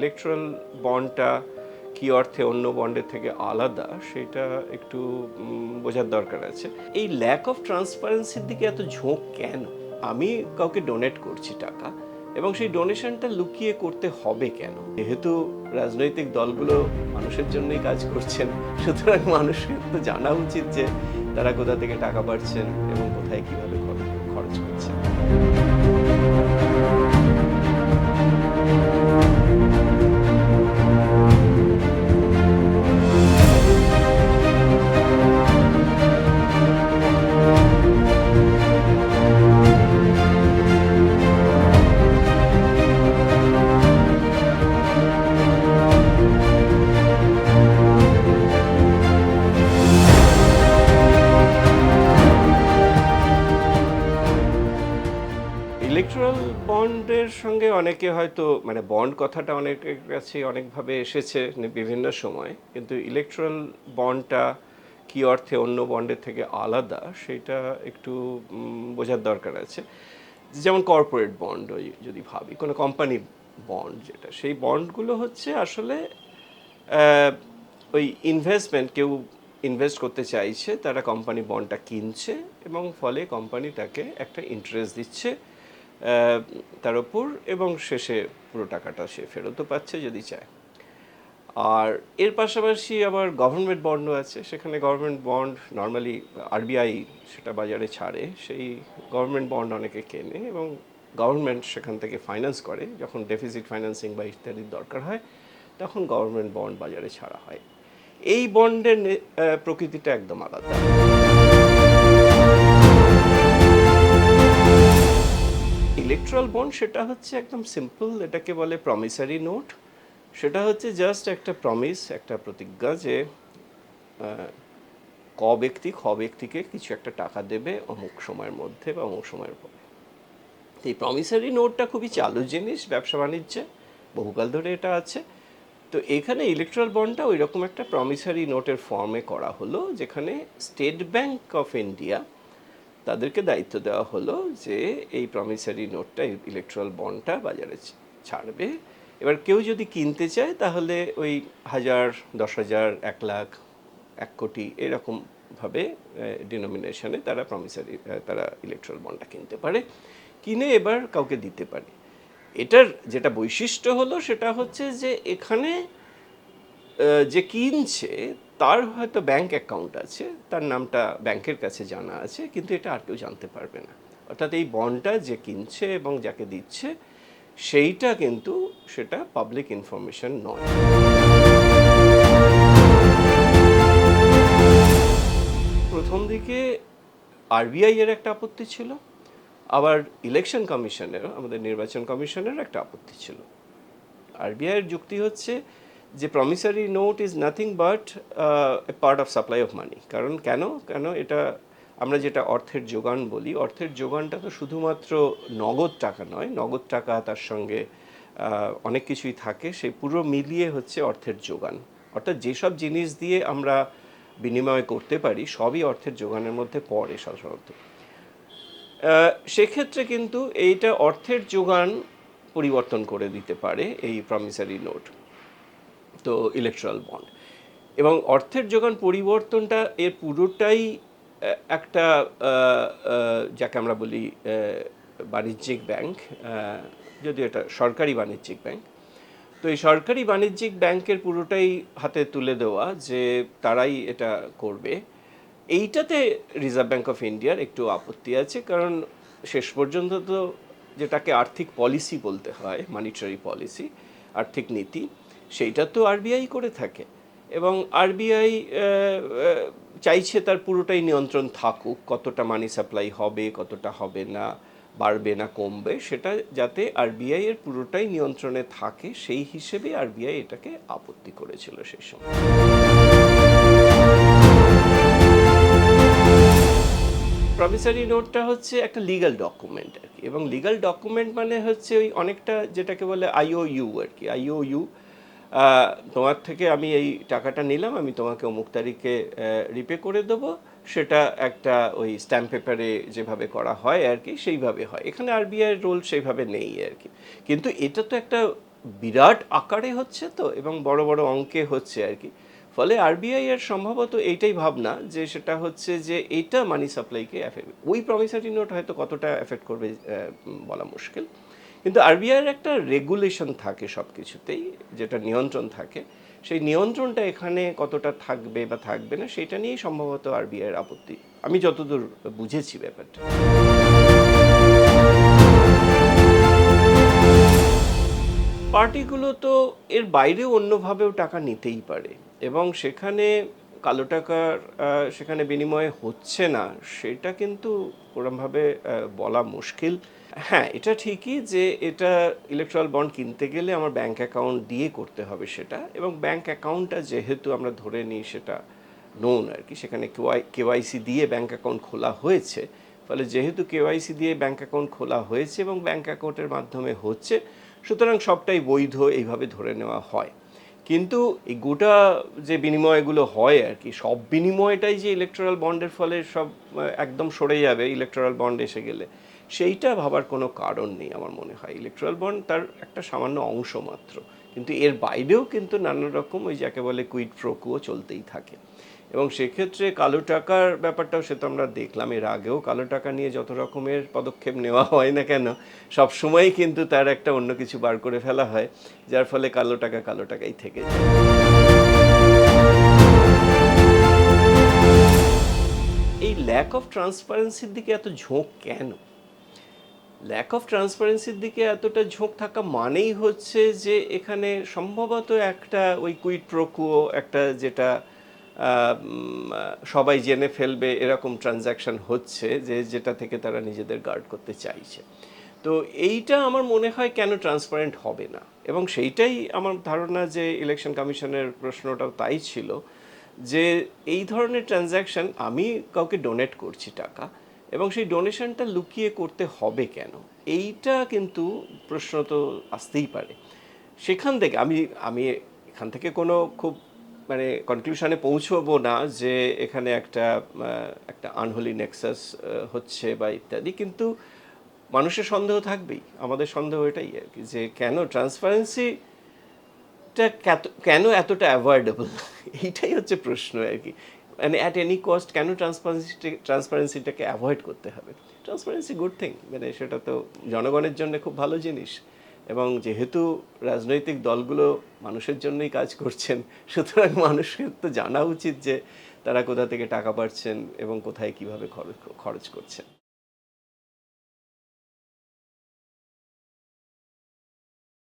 Electoral বন্ডটা কি অর্থে অন্য বন্ডের থেকে আলাদা, সেটা একটু বোঝার দরকার আছে। এই ল্যাক অফ ট্রান্সপারেন্সির দিকে এত ঝোঁক কেন? আমি কাউকে ডোনেট করছি টাকা, এবং সেই ডোনেশনটা লুকিয়ে করতে হবে কেন? যেহেতু রাজনৈতিক দলগুলো মানুষের জন্যই কাজ করছেন, সুতরাং মানুষের তো জানা উচিত যে তারা কোথা থেকে টাকা পাচ্ছেন এবং কোথায় কীভাবে খরচ- করছেন। বন্ডের সঙ্গে অনেকে হয়তো মানে বন্ড কথাটা অনেকের কাছে অনেকভাবে এসেছে বিভিন্ন সময়, কিন্তু ইলেকট্রাল বন্ডটা কি অর্থে অন্য বন্ডের থেকে আলাদা সেটা একটু বোঝার দরকার আছে। যেমন কর্পোরেট বন্ড যদি ভাবি, কোনো কোম্পানি বন্ড যেটা, সেই বন্ডগুলো হচ্ছে আসলে ওই ইনভেস্টমেন্ট কেউ ইনভেস্ট করতে চাইছে, তারা কোম্পানি বন্ডটা কিনছে এবং ফলে কোম্পানি তাকে একটা ইন্টারেস্ট দিচ্ছে। তার উপর এবং শেষে পুরো টাকাটা সে ফেরতও পাচ্ছে যদি চায়। আর এর পাশাপাশি আবার গভর্নমেন্ট বন্ডও আছে। সেখানে গভর্নমেন্ট বন্ড নর্মালি আরবিআই সেটা বাজারে ছাড়ে। সেই গভর্নমেন্ট বন্ড অনেকে কেনে এবং গভর্নমেন্ট সেখান থেকে ফাইন্যান্স করে। যখন ডেফিসিট ফাইন্যান্সিং বা ইত্যাদির দরকার হয়, তখন গভর্নমেন্ট বন্ড বাজারে ছাড়া হয়। এই বন্ডের প্রকৃতিটা একদম আলাদা। ইলেকট্রাল বন্ড সেটা হচ্ছে একদম সিম্পল এটাকে বলে প্রমিসারি নোট সেটা হচ্ছে জাস্ট একটা প্রমিস একটা প্রতিজ্ঞা যে ক ব্যক্তি খ ব্যক্তিকে কিছু একটা টাকা দেবে অমুক সময়ের মধ্যে বা অমুক সময়ের পরে। এই প্রমিসারি নোটটা খুবই চালু জিনিস ব্যবসা বাণিজ্যে, বহুকাল ধরে এটা আছে। তো এখানে ইলেকট্রাল বন্ডটা ওই রকম একটা প্রমিসারি নোটের ফর্মে করা হলো, যেখানে স্টেট ব্যাংক অফ ইন্ডিয়া তাদেরকে দায়িত্ব দেওয়া হলো যে এই প্রমিসারি নোটটা ইলেকট্রাল বন্ডটা বাজারে ছাড়বে। এবার কেউ যদি কিনতে চায়, তাহলে ওই হাজার, দশ হাজার, এক লাখ, এক কোটি এরকমভাবে ডিনোমিনেশনে তারা প্রমিসারি তারা ইলেকট্রাল বন্ডটা কিনতে পারে। কিনে এবার কাউকে দিতে পারে। এটার যেটা বৈশিষ্ট্য হলো, সেটা হচ্ছে যে এখানে যে কিনছে তার হয়তো ব্যাংক অ্যাকাউন্ট আছে, তার নামটা ব্যাংকের কাছে জানা আছে, কিন্তু এটা আর কেউ জানতে পারবে না। অর্থাৎ এই বন্ডটা যে কিনছে এবং যাকে দিচ্ছে, সেইটা কিন্তু সেটা পাবলিক ইনফরমেশন নয়। প্রথম দিকে আরবিআই এর একটা আপত্তি ছিল, আবার ইলেকশন কমিশনের আমাদের নির্বাচন কমিশনের একটা আপত্তি ছিল। আরবিআই এর যুক্তি হচ্ছে যে promissory note is nothing but a part of supply of money কারণ কেন? কেন? এটা আমরা যেটা অর্থের যোগান বলি, অর্থের যোগানটা তো শুধুমাত্র নগদ টাকা নয়, নগদ টাকা তার সঙ্গে অনেক কিছুই থাকে, সেই পুরো মিলিয়ে হচ্ছে অর্থের যোগান। অর্থাৎ যেসব জিনিস দিয়ে আমরা বিনিময় করতে পারি, সবই অর্থের যোগানের মধ্যে পড়ে সাধারণত। সেক্ষেত্রে কিন্তু এইটা অর্থের যোগান পরিবর্তন করে দিতে পারে এই প্রমিসারি নোট তো ইলেকট্রাল বন্ড এবং অর্থের যোগান পরিবর্তনটা এর পুরোটাই একটা যাকে আমরা বলি বাণিজ্যিক ব্যাংক যদিও এটা সরকারি বাণিজ্যিক ব্যাংক। তো এই সরকারি বাণিজ্যিক ব্যাংকের পুরোটাই হাতে তুলে দেওয়া যে তারাই এটা করবে। এইটাতে রিজার্ভ ব্যাংক অফ ইন্ডিয়ার একটু আপত্তি আছে, কারণ শেষ পর্যন্ত তো যেটাকে আর্থিক পলিসি বলতে হয় মানিটারি পলিসি আর্থিক নীতি সেইটা তো আরবিআই করে থাকে। এবং আরবিআই চাইছে তার পুরোটাই নিয়ন্ত্রণ থাকুক, কতটা মানি সাপ্লাই হবে, কতটা হবে না, বাড়বে না, কমবে, সেটা যাতে আরবিআই এর পুরোটাই নিয়ন্ত্রণে থাকে, সেই হিসেবে আরবিআই এটাকে আপত্তি করেছিল সেই সময়। প্রমিসারি নোটটা হচ্ছে একটা লিগ্যাল ডকুমেন্ট আর কি। এবং লিগ্যাল ডকুমেন্ট মানে হচ্ছে ওই অনেকটা যেটাকে বলে আইওইউ আর কি। আইওইউ তোমার থেকে আমি এই টাকাটা নিলাম, আমি তোমাকে অমুক তারিখে রিপে করে দেবো। সেটা একটা ওই স্ট্যাম্প পেপারে যেভাবে করা হয় আর কি, সেইভাবে হয়। এখানে আরবিআই রোল সেইভাবে নেই আর কি। কিন্তু এটা তো একটা বিরাট আকারে হচ্ছে তো, এবং বড় বড় অঙ্কে হচ্ছে আর কি। ফলে আরবিআই এর সম্ভবত এইটাই ভাবনা যে সেটা হচ্ছে যে এটা মানি সাপ্লাইকে এফেক্ট ওই প্রমিসারি নোট হয়তো কতটা এফেক্ট করবে বলা মুশকিল। কিন্তু আরবিআই এর একটা রেগুলেশন থাকে সব কিছুতেই যেটা নিয়ন্ত্রণ থাকে, সেই নিয়ন্ত্রণটা এখানে কতটা থাকবে বা থাকবে না, সেটা নিয়েই সম্ভবত আরবিআইয়ের আপত্তি। আমি যতদূর বুঝেছি ব্যাপারটা। পার্টিগুলো তো এর বাইরেও অন্যভাবেও টাকা নিতেই পারে এবং সেখানে কালো টাকার সেখানে বিনিময় হচ্ছে না, সেটা কিন্তু ওরমভাবে বলা মুশকিল। হ্যাঁ এটা ঠিকই যে এটা ইলেকট্রাল বন্ড কিনতে গেলে আমার ব্যাংক অ্যাকাউন্ট দিয়ে করতে হবে সেটা এবং ব্যাংক অ্যাকাউন্টটা যেহেতু আমরা ধরে নিই সেটা নোন আর কি, সেখানে কেওয়াইসি দিয়ে ব্যাংক অ্যাকাউন্ট খোলা হয়েছে, ফলে যেহেতু কেওয়াইসি দিয়ে ব্যাংক অ্যাকাউন্ট খোলা হয়েছে এবং ব্যাংক অ্যাকাউন্টের মাধ্যমে হচ্ছে, সুতরাং সবটাই বৈধ এইভাবে ধরে নেওয়া হয়। কিন্তু এই গোটা যে বিনিময়গুলো হয় আর কি, সব বিনিময়টাই যে ইলেকট্রাল বন্ডের ফলে সব একদম সরে যাবে ইলেকট্রাল বন্ড এসে গেলে সেইটা ভাবার কোনো কারণ নেই আমার মনে হয়। ইলেকট্রাল বন্ড তার একটা সামান্য অংশ মাত্র। কিন্তু এর বাইরেও কিন্তু নানা রকম ওই যাকে বলে কুইট প্রোকুও চলতেই থাকে। এবং সেক্ষেত্রে কালো টাকার ব্যাপারটাও সে তো আমরা দেখলাম, এর আগেও কালো টাকা নিয়ে যত রকমের পদক্ষেপ নেওয়া হয় না কেন, সব সময়ই কিন্তু তার একটা অন্য কিছু বার করে ফেলা হয়, যার ফলে কালো টাকা কালো টাকাই থেকে যায়। এই ল্যাক অফ ট্রান্সপারেন্সির দিকে এত ঝোঁক কেন? ল্যাক অফ ট্রান্সপারেন্সির দিকে এতটা ঝোঁক থাকা মানেই হচ্ছে যে এখানে সম্ভবত একটা ওই কুইট প্রকুও একটা যেটা সবাই জেনে ফেলবে এরকম ট্রানজ্যাকশন হচ্ছে যে যেটা থেকে তারা নিজেদের গার্ড করতে চাইছে। তো এইটা আমার মনে হয় কেন ট্রান্সপারেন্ট হবে না? এবং সেইটাই আমার ধারণা যে ইলেকশন কমিশনের প্রশ্নটাও তাই ছিল যে এই ধরনের ট্রানজ্যাকশন আমি কাউকে ডোনেট করছি টাকা এবং সেই ডোনেশনটা লুকিয়ে করতে হবে কেন? এইটা কিন্তু প্রশ্ন তো আসতেই পারে। সেখান থেকে আমি আমি এখান থেকে কোনো খুব মানে কনক্লুশনে পৌঁছবো না যে এখানে একটা একটা আনহোলি নেক্সাস হচ্ছে বা ইত্যাদি, কিন্তু মানুষের সন্দেহ থাকবেই। আমাদের সন্দেহ এটাই আর কি যে কেন ট্রান্সপারেন্সি টা কেত- কেন এতটা অ্যাভয়েডেবল এইটাই হচ্ছে প্রশ্ন আর কি। মানে অ্যাট এনি কস্ট কেন ট্রান্সপারেন্সি ট্রান্সপারেন্সিটাকে অ্যাভয়েড করতে হবে? ট্রান্সপারেন্সি গুড থিং মানে সেটা তো জনগণের জন্য খুব ভালো জিনিস। এবং যেহেতু রাজনৈতিক দলগুলো মানুষের জন্যই কাজ করছেন, সুতরাং মানুষের তো জানা উচিত যে তারা কোথা থেকে টাকা পাচ্ছেন এবং কোথায় কীভাবে খরচ খরচ করছেন।